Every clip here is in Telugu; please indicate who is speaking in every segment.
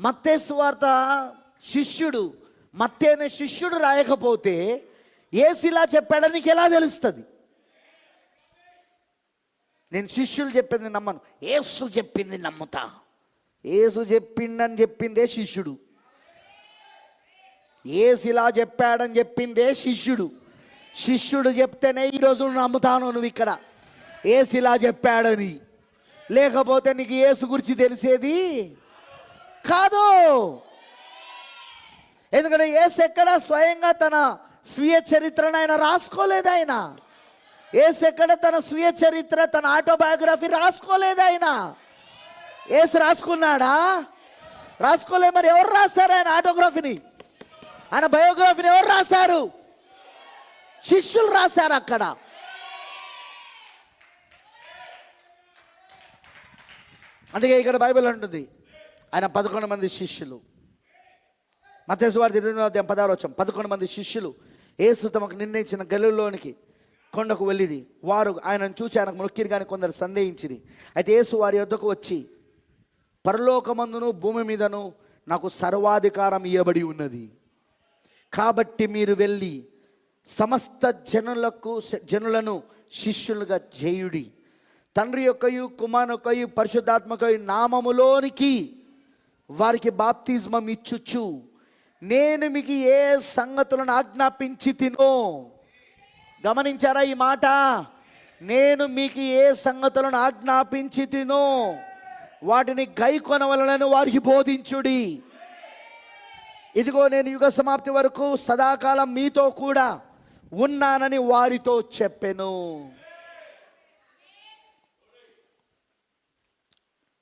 Speaker 1: మత్తేసు వార్త శిష్యుడు మత్తే అనే శిష్యుడు రాయకపోతే ఏసిలా చెప్పాడని నీకు ఎలా తెలుస్తుంది? నేను శిష్యులు చెప్పింది నమ్మను. ఏసు చెప్పింది నమ్ముతా. ఏసు చెప్పిండని చెప్పిందే శిష్యుడు. ఏసిలా చెప్పాడని చెప్పిందే శిష్యుడు. శిష్యుడు చెప్తేనే ఈరోజు నమ్ముతాను నువ్వు ఇక్కడ. ఏసిలా చెప్పాడని. లేకపోతే నీకు ఏసు గురించి తెలిసేది? కాదు. ఎందుకంటే ఏసు ఎక్కడ స్వయంగా తన స్వీయ చరిత్రను ఆయన రాసుకోలేదు ఆయన. ఏసు ఎక్కడ తన స్వీయ చరిత్ర తన ఆటోబయోగ్రఫీ రాసుకోలేదు ఆయన. ఏసు రాసుకున్నాడా? రాసుకోలే. మరి ఎవరు రాశారు ఆయన ఆటోగ్రఫీని ఆయన బయోగ్రఫీని ఎవరు రాశారు? శిష్యులు రాశారు అక్కడ. అందుకే ఇక్కడ బైబిల్ ఉంటుంది ఆయన పదకొండు మంది శిష్యులు. మతేసు వారి ఇరవై పదహారు వచ్చాం పదకొండు మంది శిష్యులు ఏసు తమకు నిర్ణయించిన గలుల్లోనికి కొండకు వెళ్ళిరి. వారు ఆయనను చూచి ఆయనకు మొక్కిరి కానీ కొందరు సందేహించిరి. అయితే యేసు వారి యొద్దకు వచ్చి పరలోకమందును భూమి మీదను నాకు సర్వాధికారం ఇవ్వబడి ఉన్నది. కాబట్టి మీరు వెళ్ళి సమస్త జనులకు జనులను శిష్యులుగా చేయుడి. తండ్రి యొక్కయు కుమారు యొక్కయు పరిశుద్ధాత్మకయు నామములోనికి వారికి బాప్తిజమం ఇచ్చుచు. నేను మీకు ఏ సంగతులను ఆజ్ఞాపించి తినో? గమనించారా ఈ మాట? నేను మీకు ఏ సంగతులను ఆజ్ఞాపించి తినో? వాటిని గై కొనవలనని వారికి బోధించుడి. ఇదిగో నేను యుగ సమాప్తి వరకు సదాకాలం మీతో కూడా ఉన్నానని వారితో చెప్పెను.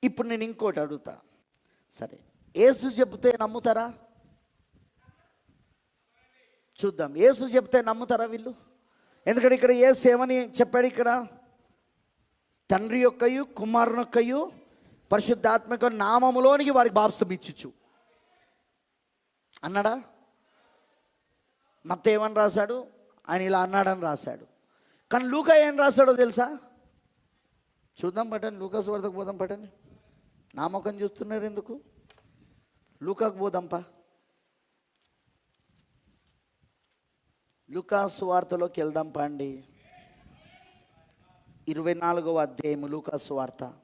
Speaker 1: ఇప్పుడు నేను ఇంకోటి అడుగుతా. సరే. ఏసు చెబితే నమ్ముతారా? చూద్దాం. ఏసు చెప్తే నమ్ముతారా వీళ్ళు? ఎందుకంటే ఇక్కడ ఏసు ఏమని చెప్పాడు ఇక్కడ? తండ్రి యొక్కయు కుమారుని యొక్కయు పరిశుద్ధాత్మక నామములోనికి వారికి బాప్సం ఇచ్చిచ్చు. అన్నాడా? మత్త ఏమని రాశాడు? ఆయన ఇలా అన్నాడని రాశాడు. కానీ లూకా ఏం రాశాడో తెలుసా? చూద్దాం పట్టండి. లూకాస్ వరదకు పోదాం పట్టండి. నామకం చూస్తున్నారు ఎందుకు? లూకాకు పోదాంపా. లూకాసు వార్తలోకి వెళ్దాం పండి ఇరవై నాలుగవ అధ్యాయము లూకాసు వార్త.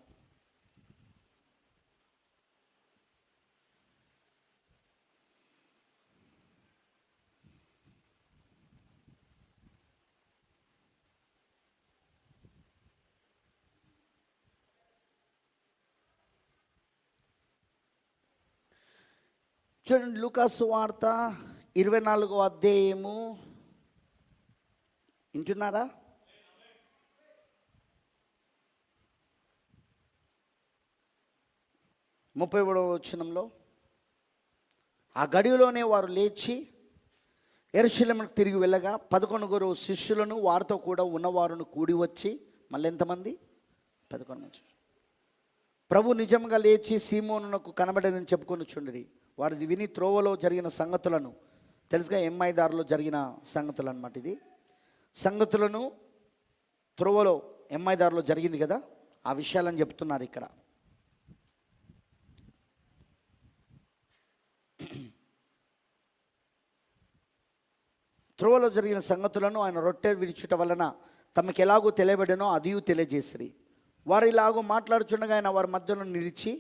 Speaker 1: చూడండి లూకాసు వార్త ఇరవై నాలుగో అధ్యాయము. వింటున్నారా? ముప్పై మూడవ వచనంలో ఆ గడివిలోనే వారు లేచి ఎరుశలముకు తిరిగి వెళ్ళగా పదకొండుగురు శిష్యులను వారితో కూడా ఉన్నవారును కూడి వచ్చి మళ్ళీ ఎంతమంది? పదకొండు మంది. ప్రభు నిజంగా లేచి సీమోనునకు కనబడని చెప్పుకొని చుండ్రి వారు విని త్రోవలో జరిగిన సంగతులను తెలుసుగా ఎంఐదారులో జరిగిన సంగతులు అనమాట ఇది. సంగతులను త్రోవలో ఎంఐదారులో జరిగింది కదా ఆ విషయాలని చెప్తున్నారు ఇక్కడ. త్రోవలో జరిగిన సంగతులను ఆయన రొట్టె విడిచుట వలన తమకు ఎలాగో తెలియబడినో అదియు తెలియజేసిరి. వారు ఇలాగో మాట్లాడుచుండగా ఆయన వారి మధ్యలో నిలిచి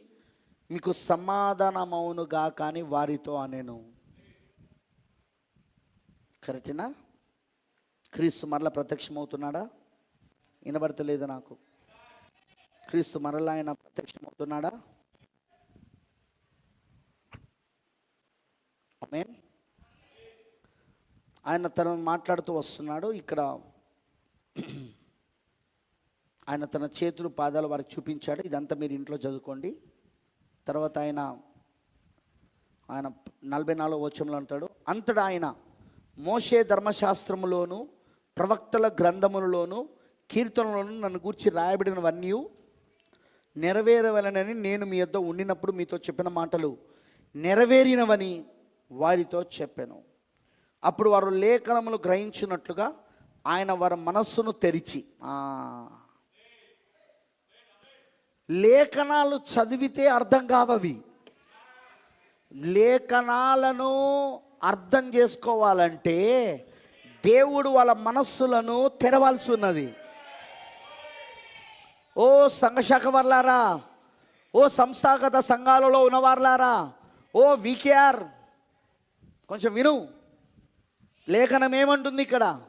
Speaker 1: మీకు సమాధానమవునుగా కానీ వారితో అనేను. కరెక్టేనా? క్రీస్తు మరల ప్రత్యక్షమవుతున్నాడా? వినబడతలేదు నాకు. క్రీస్తు మరలా ఆయన ప్రత్యక్షమవుతున్నాడా? ఆమేన్. ఆయన తను మాట్లాడుతూ వస్తున్నాడు. ఇక్కడ ఆయన తన చేతులు పాదాలు వారికి చూపించాడు. ఇదంతా మీరు ఇంట్లో చదువుకోండి. తర్వాత ఆయన ఆయన నలభై నాలుగు వచనంలో అంటాడు అంతటా ఆయన మోషే ధర్మశాస్త్రములోను ప్రవక్తల గ్రంథములలోను కీర్తనలోను నన్ను గూర్చి రాయబడినవన్నీ నెరవేరవలనని నేను మీ యొద్ద ఉండినప్పుడు మీతో చెప్పిన మాటలు నెరవేరినవని వారితో చెప్పాను. అప్పుడు వారు లేఖనములు గ్రహించినట్లుగా ఆయన వారి మనస్సును తెరిచి. లేఖనాలు చదివితే అర్థం కావవి. లేఖనాలను అర్థం చేసుకోవాలంటే దేవుడు వాళ్ళ మనస్సులను తెరవాల్సి ఉన్నది. ఓ సంఘశాఖ వర్లారా ఓ సంస్థాగత సంఘాలలో ఉన్నవారులారా ఓ వికేఆర్ కొంచెం విను. లేఖనం ఏమంటుంది ఇక్కడ?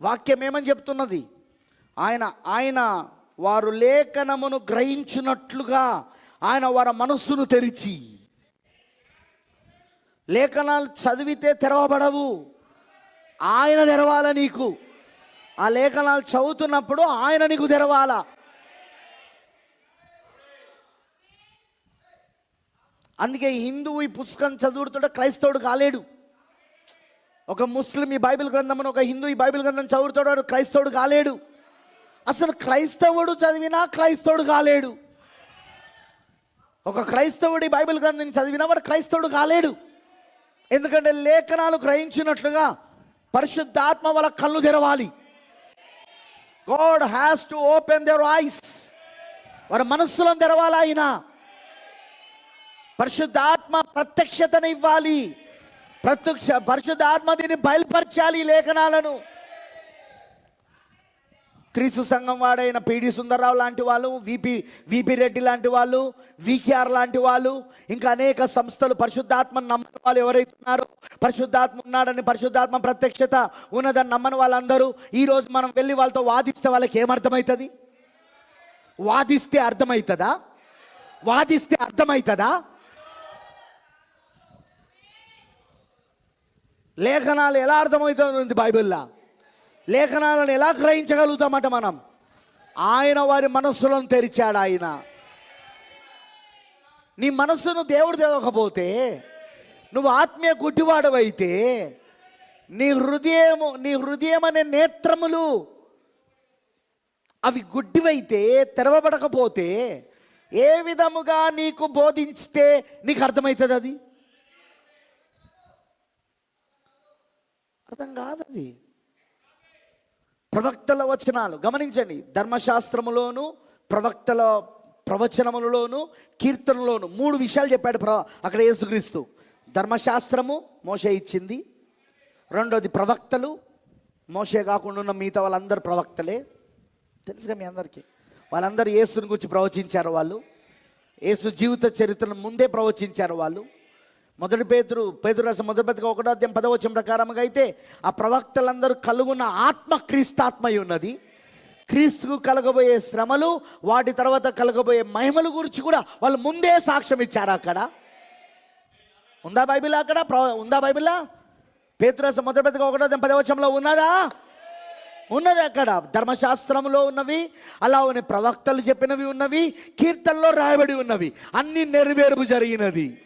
Speaker 1: వాక్యం ఏమని చెప్తున్నది? ఆయన ఆయన వారు లేఖనమును గ్రహించినట్లుగా ఆయన వారి మనస్సును తెరిచి. లేఖనాలు చదివితే తెరవబడవు. ఆయన తెరవాల నీకు? ఆ లేఖనాలు చదువుతున్నప్పుడు ఆయన నీకు తెరవాల? అందుకే హిందువు ఈ పుస్తకం చదువుతుంటే క్రైస్తవుడు కాలేడు. ఒక ముస్లిం ఈ బైబిల్ గ్రంథం ఒక హిందూ ఈ బైబిల్ గ్రంథం చదువుతాడు క్రైస్తవుడు కాలేడు. అసలు క్రైస్తవుడు చదివినా క్రైస్తవుడు కాలేడు. ఒక క్రైస్తవుడు బైబిల్ గ్రంథం చదివినా వాడు క్రైస్తవుడు కాలేడు. ఎందుకంటే లేఖనాలు గ్రహించినట్లుగా పరిశుద్ధాత్మ వాళ్ళ కళ్ళు తెరవాలి. God has to open their eyes వారి మనస్సులను తెరవాలి ఆయన. పరిశుద్ధాత్మ ప్రత్యక్షతను ఇవ్వాలి ప్రత్యక్ష పరిశుద్ధాత్మ దీన్ని బయలుపరచాలి లేఖనాలను. క్రీస్తు సంఘం వాడైన పీడి సుందరరావు లాంటి వాళ్ళు విపి విపి రెడ్డి లాంటి వాళ్ళు వికేఆర్ లాంటి వాళ్ళు ఇంకా అనేక సంస్థలు పరిశుద్ధాత్మను నమ్మని వాళ్ళు ఎవరైతే ఉన్నారో పరిశుద్ధాత్మ ఉన్నాడని పరిశుద్ధాత్మ ప్రత్యక్షత ఉన్నదని నమ్మని వాళ్ళందరూ ఈరోజు మనం వెళ్ళి వాళ్ళతో వాదిస్తే వాళ్ళకి ఏమర్థమవుతుంది వాదిస్తే అర్థమవుతుందా వాదిస్తే అర్థమవుతుందా లేఖనాలు ఎలా అర్థమవుతుంది బైబిల్లో. లేఖనాలను ఎలా గ్రహించగలుగుతామట మనం? ఆయన వారి మనస్సులను తెరిచాడు ఆయన. నీ మనస్సును దేవుడు తెరవకపోతే నువ్వు ఆత్మీయ గుడ్డివాడవైతే నీ హృదయము నీ హృదయం అనే నేత్రములు అవి గుడ్డివైతే తెరవబడకపోతే ఏ విధముగా నీకు బోధించితే నీకు అర్థమవుతుంది అది? అర్థం కాదు అది ప్రవక్తల వచనాలు. గమనించండి ధర్మశాస్త్రములోను ప్రవక్తల ప్రవచనములలోను కీర్తనలోను మూడు విషయాలు చెప్పాడు ప్ర అక్కడ యేసుక్రీస్తు. ధర్మశాస్త్రము మోసే ఇచ్చింది. రెండోది ప్రవక్తలు మోసే కాకుండా ఉన్న మిగతా వాళ్ళందరూ ప్రవక్తలే. తెలుసుగా మీ అందరికీ. వాళ్ళందరూ యేసుని గురించి ప్రవచించారు వాళ్ళు. యేసు జీవిత చరిత్రను ముందే ప్రవచించారు వాళ్ళు. మొదటి పేతురు పేతురు రాసిన మొదటి పత్రిక ఒకటో అధ్యాయం పదవచం ప్రకారంగా అయితే ఆ ప్రవక్తలందరూ కలుగున్న ఆత్మ క్రీస్తాత్మయి ఉన్నది. క్రీస్తుకు కలగబోయే శ్రమలు వాటి తర్వాత కలగబోయే మహిమల గురించి కూడా వాళ్ళు ముందే సాక్ష్యం ఇచ్చారు అక్కడ? ఉందా బైబిల్ అక్కడ? ఉందా బైబిల్లా పేతురాస మొదటి పత్రిక ఒకటో అధ్యాయం ఉన్నదా? ఉన్నది అక్కడ. ధర్మశాస్త్రంలో ఉన్నవి అలా ఉన్న ప్రవక్తలు చెప్పినవి ఉన్నవి కీర్తనలో రాయబడి ఉన్నవి అన్ని నెరవేర్పు జరిగినది.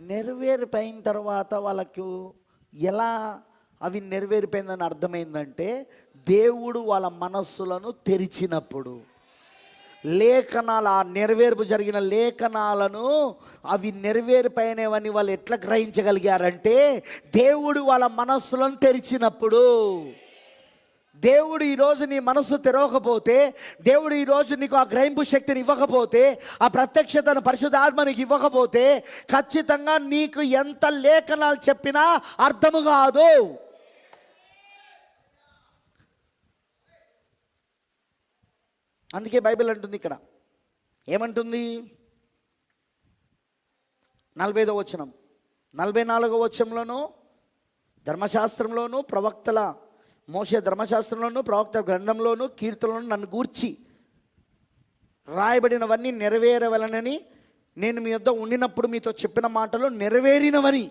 Speaker 1: నెరవేరిపోయిన తర్వాత వాళ్ళకు ఎలా అవి నెరవేరిపోయిందని అర్థమైందంటే దేవుడు వాళ్ళ మనస్సులను తెరిచినప్పుడు. లేఖనాలు ఆ నెరవేర్పు జరిగిన లేఖనాలను అవి నెరవేరిపోయినవని వాళ్ళు ఎట్లా గ్రహించగలిగారంటే దేవుడు వాళ్ళ మనస్సులను తెరిచినప్పుడు. దేవుడు ఈరోజు నీ మనసు తెరవకపోతే దేవుడు ఈరోజు నీకు ఆ గ్రహింపు శక్తిని ఇవ్వకపోతే ఆ ప్రత్యక్షతను పరిశుద్ధాత్మ నీకు ఇవ్వకపోతే ఖచ్చితంగా నీకు ఎంత లేఖనాలు చెప్పినా అర్థము కాదు. అందుకే బైబిల్ అంటుంది ఇక్కడ. ఏమంటుంది? నలభై ఐదో వచనం. నలభై నాలుగో వచనంలోనూ ధర్మశాస్త్రంలోనూ ప్రవక్తల మోసే ధర్మశాస్త్రంలోను ప్రవక్త గ్రంథంలోను కీర్తనలోను నన్ను గూర్చి రాయబడినవన్నీ నెరవేరవలనని నేను మీ వద్ద ఉండినప్పుడు మీతో చెప్పిన మాటలు నెరవేరినవని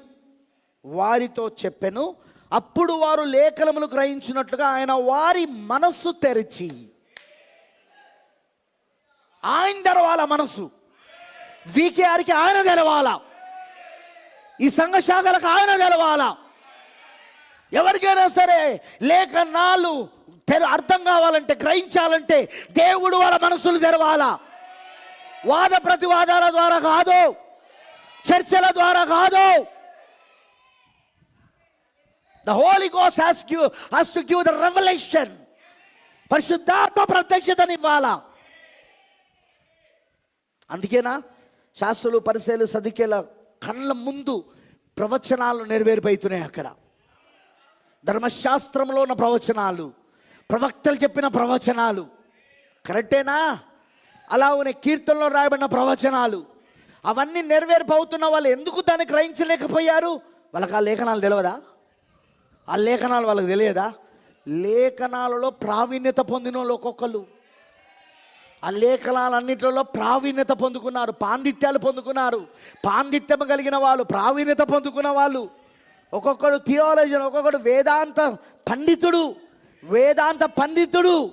Speaker 1: వారితో చెప్పెను. అప్పుడు వారు లేఖనములు గ్రహించినట్లుగా ఆయన వారి మనస్సు తెరిచి. ఆయన తెరవాల మనసు వీకేఆర్కి ఆయన తెరవాల. ఈ సంఘశాఖలకు ఆయన తెరవాలా. ఎవరికైనా సరే లేఖనాలు తెర అర్థం కావాలంటే గ్రహించాలంటే దేవుడు వాళ్ళ మనసులు తెరవాలా? వాద ప్రతివాదాల ద్వారా కాదు చర్చల ద్వారా కాదు. ద హోలీ గోస్ has queue has to give the revolution పరిశుద్ధాత్మ ప్రత్యక్షతనివ్వాలా అందుకేనా? శాస్త్రులు పరిశీలు సదికేల కళ్ళ ముందు ప్రవచనాలు నెరవేరిపోతున్నాయి అక్కడ. ధర్మశాస్త్రంలో ఉన్న ప్రవచనాలు ప్రవక్తలు చెప్పిన ప్రవచనాలు. కరెక్టేనా? అలా ఉన్న కీర్తనలో రాయబడిన ప్రవచనాలు. అవన్నీ నెరవేర్పవుతున్న వాళ్ళు ఎందుకు దాన్ని గ్రహించలేకపోయారు? వాళ్ళకి ఆ లేఖనాలు తెలియదా ఆ లేఖనాలు వాళ్ళకి తెలియదా? లేఖనాలలో ప్రావీణ్యత పొందిన వాళ్ళు ఒక్కొక్కరు ఆ లేఖనాలన్నింటిలో ప్రావీణ్యత పొందుకున్నారు పాండిత్యాలు పొందుకున్నారు. పాండిత్యం కలిగిన వాళ్ళు ప్రావీణ్యత పొందుకున్న వాళ్ళు. ఒక్కొక్కడు థియాలజీ ఒక్కొక్కడు వేదాంత పండితుడు వేదాంత పండితుడు.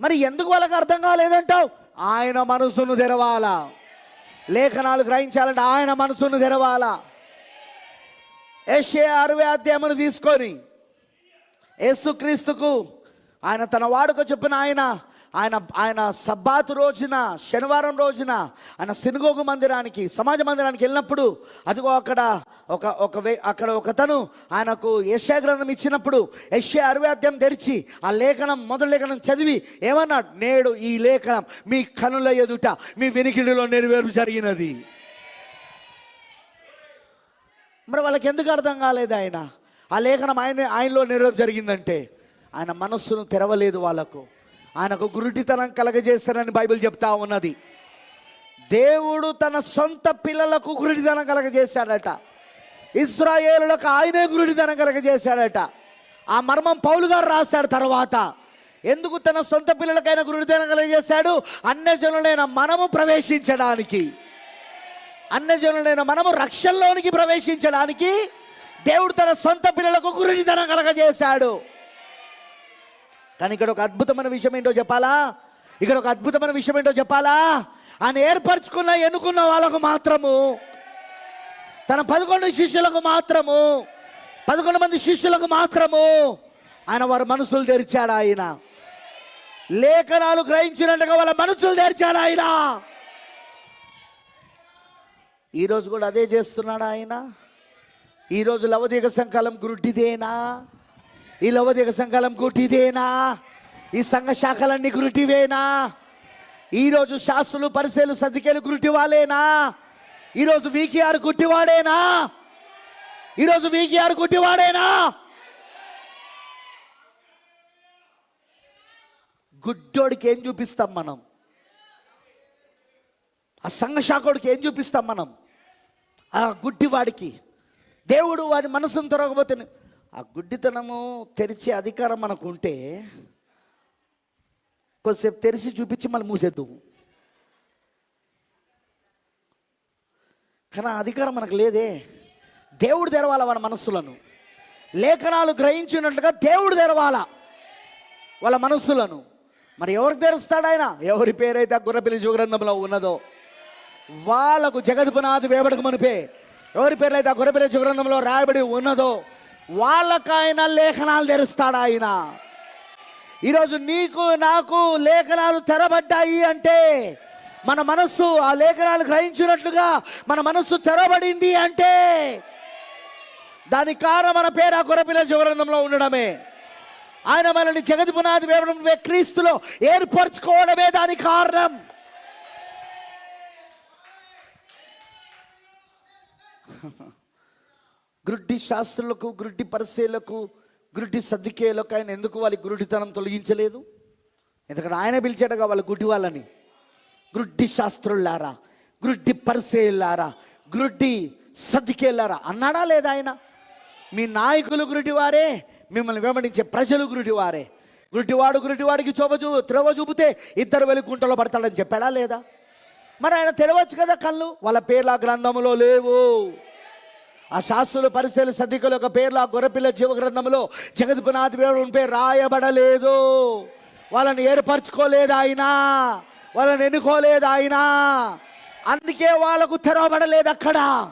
Speaker 1: మరి ఎందుకు వాళ్ళకి అర్థం కాలేదంటావు? ఆయన మనసును తెరవాలా? లేఖనాలు గ్రహించాలంటే ఆయన మనసును తెరవాలా? ఎస్ఏ అరవై అధ్యాయమును తీసుకొని యేసుక్రీస్తుకు ఆయన తన వాడుక చెప్పిన ఆయన ఆయన ఆయన సబ్బాత్ రోజున శనివారం రోజున ఆయన సినుగోగు మందిరానికి సమాజ మందిరానికి వెళ్ళినప్పుడు అదిగో అక్కడ ఒక ఒక వే అక్కడ ఒకతను ఆయనకు యశ్యా గ్రంథం ఇచ్చినప్పుడు యశ్యా అరవై తెరిచి ఆ లేఖనం మొదటి లేఖనం చదివి ఏమన్నాడు? నేడు ఈ లేఖనం మీ కనుల ఎదుట మీ వినికిడిలో నెరవేరు జరిగినది. మరి వాళ్ళకి ఎందుకు అర్థం కాలేదు ఆయన? ఆ లేఖనం ఆయన ఆయనలో నెరవేరు జరిగిందంటే ఆయన మనస్సును తెరవలేదు వాళ్ళకు. ఆయనకు గురుటితనం కలగజేస్తానని బైబిల్ చెప్తా ఉన్నది. దేవుడు తన సొంత పిల్లలకు గురుడితనం కలగజేశాడట. ఇస్రాయేలులకు ఆయనే గురుడితనం కలగజేశాడట. ఆ మర్మం పౌలు గారు రాశాడు తర్వాత. ఎందుకు తన సొంత పిల్లలకైనా గురుడితనం కలగజేశాడు? అన్యజనులైన మనము ప్రవేశించడానికి. అన్నజనులైన మనము రక్షణలోనికి ప్రవేశించడానికి దేవుడు తన సొంత పిల్లలకు గురుడితనం కలగజేశాడు. కానీ ఇక్కడ ఒక అద్భుతమైన విషయం ఏంటో చెప్పాలా? ఇక్కడ ఒక అద్భుతమైన విషయం ఏంటో చెప్పాలా? ఆయన ఏర్పరచుకున్న ఎన్నుకున్న వాళ్ళకు మాత్రము తన పదకొండు శిష్యులకు మాత్రము పదకొండు మంది శిష్యులకు మాత్రము ఆయన వారి మనసులు తెరిచాడు ఆయన. లేఖనాలు గ్రహించినట్టుగా వాళ్ళ మనసులు తెరిచాడు ఆయన. ఈరోజు కూడా అదే చేస్తున్నాడు ఆయన? ఈరోజు లవదీక సంకాలం గురుటిదేనా? ఈ లవదిగ సంఘాలం గుట్టిదేనా ఈ సంఘ శాఖలన్నీ గురుటివేనా? ఈరోజు శాస్త్రులు పరిశీలు సర్దికేలు గురుటివాలేనా ఈరోజు వీకేఆర్ గుట్టివాడేనా ఈరోజు వీకేఆర్ గుట్టివాడేనా గుడ్డోడికి ఏం చూపిస్తాం మనం? ఆ సంఘశాఖోడికి ఏం చూపిస్తాం మనం? ఆ గుడ్డివాడికి. దేవుడు వాడి మనసును తొరగబోతే ఆ గుడ్డితనము తెరిచే అధికారం మనకు ఉంటే కొద్దిసేపు తెరిచి చూపించి మళ్ళీ మూసేద్దాం. కానీ ఆ అధికారం మనకు లేదే. దేవుడు తెరవాల మన మనస్సులను? లేఖనాలు గ్రహించినట్లుగా దేవుడు తెరవాల వాళ్ళ మనస్సులను? మరి ఎవరు తెరుస్తాడు ఆయన? ఎవరి పేరైతే ఆ గుర్రపిల్లి గ్రంథంలో ఉన్నదో? వాళ్ళకు జగద్పునాథి వేబడకు మనిపే ఎవరి పేర్లు అయితే ఆ గొర్రెపిల్ల గ్రంథంలో రాయబడి ఉన్నదో? వాళ్ళకైనా లేఖనాలు తెరుస్తాడు ఆయన. ఈరోజు నీకు నాకు లేఖనాలు తెరబడ్డాయి అంటే మన మనస్సు ఆ లేఖనాలు గ్రహించినట్లుగా మన మనస్సు తెరబడింది అంటే దానికి కారణం మన పేరు ఆ కొరపిల్ల శివరంధంలో ఉండడమే. ఆయన మనల్ని జగతి పునాది వేయడం క్రీస్తులో ఏర్పరచుకోవడమే దానికి కారణం. గ్రుడ్డి శాస్త్రులకు గ్రుడ్డి పరిశీలకు గ్రుడ్డి సర్దికేలకు ఆయన ఎందుకు వాళ్ళ గురుడితనం తొలగించలేదు? ఎందుకంటే ఆయన పిలిచాడుగా వాళ్ళ గుడ్డి వాళ్ళని. గ్రుడ్డి శాస్త్రులారా గ్రుడ్డి పరిశీలారా గ్రుడ్డి సర్దికేలారా అన్నాడా లేదా ఆయన? మీ నాయకులు గురుడివారే మిమ్మల్ని వెంబడించే ప్రజలు గురుడివారే గురుడివాడు గురుటివాడికి చోబ చూ త్రవ చూపితే ఇద్దరు వెళ్ళి గుంటలో పడతాడని చెప్పాడా లేదా? మరి ఆయన తెరవచ్చు కదా కళ్ళు? వాళ్ళ పేర్ల గ్రంథములో లేవు. ఆ శాస్త్రుల పరిశీలి సదికుల యొక్క పేర్లు ఆ గొర్రెపిల్ల జీవ గ్రంథంలో జగద్పునాథి వేరుని పేరు రాయబడలేదు. వాళ్ళని ఏర్పరచుకోలేదు ఆయన. వాళ్ళని ఎన్నుకోలేదు ఆయన. అందుకే వాళ్ళకు తెరవబడలేదు అక్కడ.